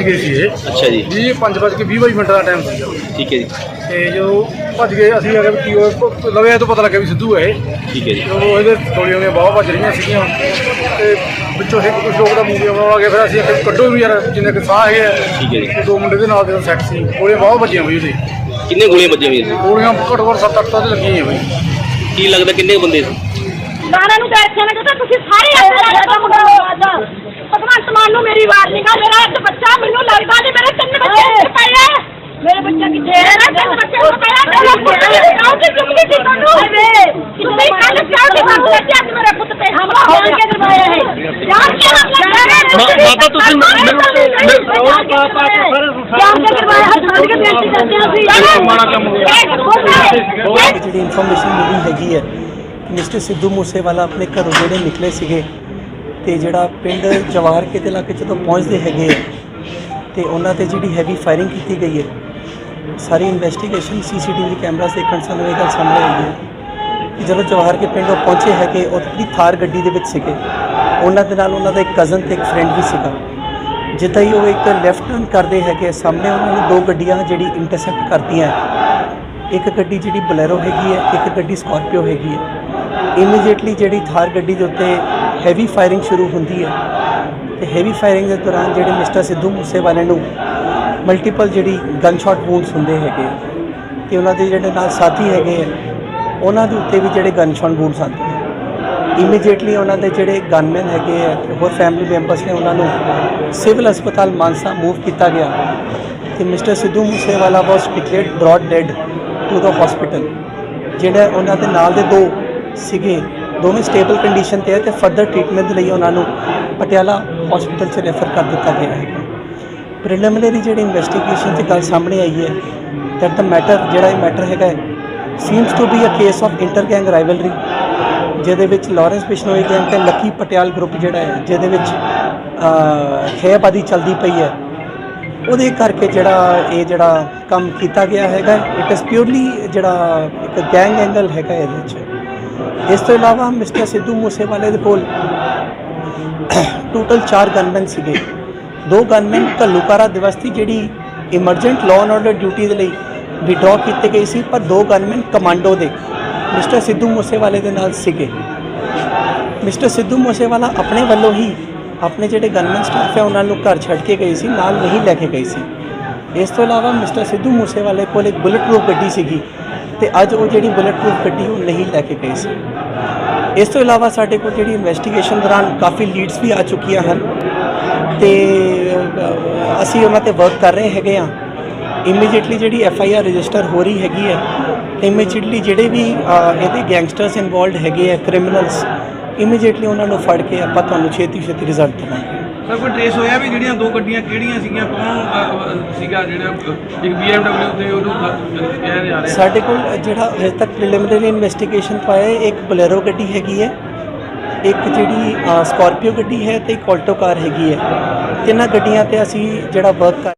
ਭੱਜ ਗਏ ਸੀ ਇਹ। ਅੱਛਾ ਜੀ। ਜੀ 5:20 ਵਜੇ ਮਿੰਟ ਦਾ ਟਾਈਮ ਸੀਗਾ। ਠੀਕ ਹੈ ਜੀ। ਤੇ ਜੋ ਭੱਜ ਗਏ ਅਸੀਂ ਆ ਕੇ ਕੀ ਹੋਇਆ ਲਵੇ ਤੋਂ ਪਤਾ ਲੱਗਿਆ ਵੀ ਸਿੱਧੂ ਹੈ ਠੀਕ ਹੈ ਜੀ। ਜਦੋਂ ਇਹਦੇ ਗੋਲੀਆਂ ਦੀਆਂ ਬਾਹਾਂ ਵੱਜ ਰਹੀਆਂ ਸੀਗੀਆਂ। ਤੇ ਵਿੱਚੋਂ ਇੱਕ ਕੁਝ ਲੋਕ ਦਾ ਮੂਵੀ ਆਉਣ ਲੱਗੇ ਫਿਰ ਅਸੀਂ ਆਖਿਆ ਕੱਢੋ ਵੀ ਯਾਰ ਜਿੰਨੇ ਕਿ ਸਾਹ ਹੈਗੇ ਠੀਕ ਹੈ ਜੀ। ਦੋ ਮੁੰਡੇ ਦੇ ਨਾਲ ਦੇ ਸੈੱਟ ਸੀ। ਗੋਲੀਆਂ ਬਾਹਾਂ ਵੱਜੀਆਂ ਬਈ ਉਹਦੇ। ਕਿੰਨੇ ਗੋਲੀਆਂ ਵੱਜੀਆਂ ਹੋਈਆਂ ਸੀ ਗੋਲੀਆਂ ਘੱਟੋ ਘੱਟ 7-8 ਤਾਂ ਲੱਗੀਆਂ ਹੀ ਆ ਬਈ। ਕੀ ਲੱਗਦਾ ਕਿੰਨੇ ਬੰਦੇ ਸੀ? ਸਾਰਿਆਂ ਨੂੰ ਤਾਂ ਇੱਥੇ ਨਾ ਤੁਸੀਂ ਸਾਰੇ ਆਪਣੇ ਦਾ ਮੁੰਡਾ ਭਗਵੰਤ ਮਾਨ ਨੂੰ ਮੇਰੀ ਆਵਾਜ਼ ਨਹੀਂ ਗਾ ਮੇਰਾ ਇੱਕ ਬੱਚਾ ਮੈਨੂੰ ਲੱਗਦਾ ਨਹੀਂ ਮੇਰੇ ਤਿੰਨ ਬੱਚੇ ਇੱਥੇ ਪਏ ਆ ਮੇਰੇ ਬੱਚਾ ਕਿੱਥੇ ਹੈ ਨਾ ਤਿੰਨ ਬੱਚੇ ਹੋ ਪਏ ਆ ਮੇਰਾ ਪੁੱਤ ਕਾਉਂ ਤੇ ਚੁੱਕੀ ਸੀ ਤੁਹਾਨੂੰ ਤੁਸੀਂ ਕੱਲ ਕਿਉਂ ਦੀ ਬਾਤ ਕਰਦੇ ਅੱਜ ਮੇਰੇ ਪੁੱਤ ਤੇ ਹਮਲਾ ਹੋ ਗਿਆ ਕਰਵਾਇਆ ਹੈ ਜਾਣ ਕੇ ਹਮਲਾ ਮਾਤਾ ਤੁਸੀਂ ਜਾਣ ਕੇ ਕਰਵਾਇਆ ਹੈ ਜਾਣ ਕੇ ਬੇਇੱਜ਼ਤੀ ਕਰਦੇ ਹਾਂ ਅਸੀਂ ਮਾੜਾ ਕੰਮ ਹੋ ਗਿਆ ਜਿਹੜੀ ਇਨਫੋਰਮੇਸ਼ਨ ਮਿਲੀ ਹੈਗੀ ਹੈ ਮਿਸਟਰ ਸਿੱਧੂ ਮੂਸੇਵਾਲਾ ਆਪਣੇ ਘਰੋਂ ਜਿਹੜੇ ਨਿਕਲੇ ਸੀਗੇ ਤੇ ਜਿਹੜਾ ਪਿੰਡ ਜਵਾਹਰ ਕੇ ਦੇ ਇਲਾਕੇ ਜਦੋਂ ਪਹੁੰਚਦੇ ਹੈਗੇ ਆ ਤੇ ਉਹਨਾਂ ਤੇ ਜਿਹੜੀ ਹੈਵੀ ਫਾਇਰਿੰਗ ਕੀਤੀ ਗਈ ਹੈ ਸਾਰੀ ਇਨਵੈਸਟੀਗੇਸ਼ਨ ਸੀਸੀਟੀਵੀ ਕੈਮਰਾਸ ਦੇਖਣ ਸਾਨੂੰ ਇਹ ਗੱਲ ਸਾਹਮਣੇ ਆਈ ਹੈ ਕਿ ਜਦੋਂ ਜਵਾਹਰ ਕੇ ਪਿੰਡ ਉਹ ਪਹੁੰਚੇ ਹੈਗੇ ਉਹ ਆਪਣੀ ਥਾਰ ਗੱਡੀ ਦੇ ਵਿੱਚ ਸੀਗੇ ਉਹਨਾਂ ਦੇ ਨਾਲ ਉਹਨਾਂ ਦਾ ਇੱਕ ਕਜ਼ਨ ਤੇ ਇੱਕ ਫਰੈਂਡ ਵੀ ਸੀਗਾ। ਜਿੱਦਾਂ ਹੀ ਉਹ ਇੱਕ ਲੈਫਟ ਟਰਨ ਕਰਦੇ ਹੈਗੇ, ਸਾਹਮਣੇ ਉਹਨਾਂ ਨੂੰ ਦੋ ਗੱਡੀਆਂ ਜਿਹੜੀ ਇੰਟਰਸੈਕਟ ਕਰਦੀਆਂ ਇੱਕ ਗੱਡੀ ਜਿਹੜੀ ਬਲੈਰੋ ਹੈਗੀ ਹੈ, ਇੱਕ ਗੱਡੀ ਸਕਾਰਪੀਓ ਹੈਗੀ ਹੈ। ਇਮੀਡੀਏਟਲੀ ਜਿਹੜੀ ਥਾਰ ਗੱਡੀ ਦੇ ਉੱਤੇ ਹੈਵੀ ਫਾਇਰਿੰਗ ਸ਼ੁਰੂ ਹੁੰਦੀ ਹੈ। ਤੇ ਹੈਵੀ ਫਾਇਰਿੰਗ ਦੇ ਦੌਰਾਨ ਜਿਹੜੇ ਮਿਸਟਰ ਸਿੱਧੂ ਮੂਸੇਵਾਲੇ ਨੂੰ ਮਲਟੀਪਲ ਜਿਹੜੀ ਗਨ ਸ਼ਾਟ ਵੂਨਸ ਹੁੰਦੇ ਹੈਗੇ। ਤੇ ਉਹਨਾਂ ਦੇ ਜਿਹੜੇ ਨਾਲ ਸਾਥੀ ਹੈਗੇ ਆ ਉਹਨਾਂ ਦੇ ਉੱਤੇ ਵੀ ਜਿਹੜੇ ਗਨ ਸ਼ਾਟ ਵੂਨਸ ਆਉਂਦੇ ਇਮੀਡੀਏਟਲੀ ਉਹਨਾਂ ਦੇ ਜਿਹੜੇ ਗਨਮੈਨ ਹੈਗੇ ਆ, ਹੋਰ ਫੈਮਿਲੀ ਮੈਂਬਰਸ ਨੇ ਉਹਨਾਂ ਨੂੰ ਸਿਵਲ ਹਸਪਤਾਲ ਮਾਨਸਾ ਮੂਵ ਕੀਤਾ ਗਿਆ। ਤੇ mister Sidhu Moosewala was declared brought dead to the hospital ਜਿਹੜਾ ਉਹਨਾਂ ਦੇ ਨਾਲ ਦੇ ਦੋ ਸੀਗੇ, ਦੋਵੇਂ ਸਟੇਬਲ ਕੰਡੀਸ਼ਨ ਤੇ ਹੈ ਤੇ ਫਰਦਰ ਟ੍ਰੀਟਮੈਂਟ ਲਈ ਉਹਨਾਂ ਨੂੰ ਪਟਿਆਲਾ ਹਸਪੀਟਲ 'ਚ ਰੈਫਰ ਕਰ ਦਿੱਤਾ ਗਿਆ ਹੈ ਪ੍ਰੀਲਿਮਿਨਰੀ ਜਿਹੜੀ ਇਨਵੈਸਟੀਗੇਸ਼ਨ 'ਚ ਗੱਲ ਸਾਹਮਣੇ ਆਈ ਹੈ ਦੈਟ ਦਾ ਮੈਟਰ ਜਿਹੜਾ ਇਹ ਮੈਟਰ ਹੈਗਾ seems to be a case of inter gang rivalry ਜਿਹਦੇ ਵਿੱਚ ਲਾਰੈਂਸ ਬਿਸ਼ਨੋਈ ਗੈਂਗ ਤੇ ਲੱਕੀ ਪਟਿਆਲ ਗਰੁੱਪ ਜਿਹੜਾ ਹੈ, ਜਿਹਦੇ ਵਿੱਚ ਖੇਬਾਦੀ ਚੱਲਦੀ ਪਈ ਹੈ, ਉਹਦੇ ਕਰਕੇ ਜਿਹੜਾ ਇਹ ਜਿਹੜਾ ਕੰਮ ਕੀਤਾ ਗਿਆ ਹੈਗਾ ਇਟ ਇਜ਼ ਪਿਓਰਲੀ ਜਿਹੜਾ ਇੱਕ ਗੈਂਗ ਐਂਗਲ ਹੈਗਾ ਇਹਦੇ ਵਿੱਚ। ਇਸ ਤੋਂ ਇਲਾਵਾ ਮਿਸਟਰ ਸਿੱਧੂ ਮੂਸੇਵਾਲੇ ਦੇ ਕੋਲ ਟੋਟਲ 4 ਗਨਮੈਨ ਸੀਗੇ। ਦੋ ਗਨਮੈਨ ਘੱਲੂਕਾਰਾ ਦਿਵਸ ਦੀ ਜਿਹੜੀ emergent law and order duty ਦੇ ਲਈ ਵਿਡਰਾ ਕੀਤੇ ਗਏ ਸੀ, ਪਰ ਦੋ ਗਨਮੈਨ ਕਮਾਂਡੋ ਦੇ ਮਿਸਟਰ ਸਿੱਧੂ ਮੂਸੇਵਾਲੇ ਦੇ ਨਾਲ ਸੀਗੇ। ਮਿਸਟਰ ਸਿੱਧੂ ਮੂਸੇਵਾਲਾ ਆਪਣੇ ਵੱਲੋਂ ਹੀ ਆਪਣੇ ਜਿਹੜੇ ਗਨਮੈਨ ਸਟਾਫ ਹੈ, ਉਹਨਾਂ ਨੂੰ ਘਰ ਛੱਡ ਕੇ ਗਏ ਸੀ, ਨਾਲ ਨਹੀਂ ਲੈ ਕੇ ਗਏ ਸੀ। ਇਸ ਤੋਂ ਇਲਾਵਾ ਮਿਸਟਰ ਸਿੱਧੂ ਮੂਸੇਵਾਲੇ ਕੋਲ ਇੱਕ ਬੁਲਟ ਪ੍ਰੂਫ ਗੱਡੀ ਸੀਗੀ ਤੇ ਅੱਜ ਉਹ ਜਿਹੜੀ ਬੁਲਟ ਪ੍ਰੂਫ ਗੱਡੀ ਉਹ ਨਹੀਂ ਲੈ ਕੇ ਗਏ ਸੀ। ਇਸ ਤੋਂ ਇਲਾਵਾ ਸਾਡੇ ਕੋਲ ਜਿਹੜੀ ਇਨਵੈਸਟੀਗੇਸ਼ਨ ਦੌਰਾਨ ਕਾਫੀ ਲੀਡਸ ਵੀ ਆ ਚੁੱਕੀਆਂ ਹਨ ਤੇ ਅਸੀਂ ਉਹਨਾਂ ਤੇ ਵਰਕ ਕਰ ਰਹੇ ਹੈਗੇ ਆ ਇਮੀਡੀਏਟਲੀ ਜਿਹੜੀ ਐਫ ਆਈ ਆਰ ਰਜਿਸਟਰ ਹੋ ਰਹੀ ਹੈਗੀ ਹੈ ਇਮੀਡੀਏਟਲੀ ਜਿਹੜੇ ਵੀ ਇਹਦੇ ਗੈਂਗਸਟਰਸ ਇਨਵੋਲਡ ਹੈਗੇ ਆ ਕ੍ਰਿਮੀਨਲਸ ਇਮੀਡੀਏਟਲੀ ਉਹਨਾਂ ਨੂੰ ਫੜ ਕੇ ਆਪਾਂ ਤੁਹਾਨੂੰ ਛੇਤੀ ਛੇਤੀ ਰਿਜ਼ਲਟ ਦਵਾਂਗੇ। ਸਰ ਕੋਈ ਟ੍ਰੇਸ ਹੋਇਆ ਵੀ ਜਿਹੜੀਆਂ ਦੋ ਗੱਡੀਆਂ ਕਿਹੜੀਆਂ ਸੀਗੀਆਂ? ਕੌਣ ਸੀਗਾ ਜਿਹੜਾ ਇੱਕ BMW ਤੇ ਉਹਨੂੰ ਕਹਿ ਰਿਹਾ ਸਾਡੇ ਕੋਲ ਜਿਹੜਾ ਹਜੇ ਤੱਕ ਪ੍ਰੀਲਿਮਿਨਰੀ ਇਨਵੈਸਟੀਗੇਸ਼ਨ ਪਾਇਆ ਇੱਕ ਬਲੈਰੋ ਗੱਡੀ ਹੈਗੀ ਹੈ ਇੱਕ ਜਿਹੜੀ ਸਕਾਰਪੀਓ ਗੱਡੀ ਹੈ ਤੇ ਇੱਕ ਆਲਟੋ ਕਾਰ ਹੈਗੀ ਹੈ। ਤਿੰਨਾਂ ਗੱਡੀਆਂ ਤੇ ਅਸੀਂ ਜਿਹੜਾ ਵਰਕ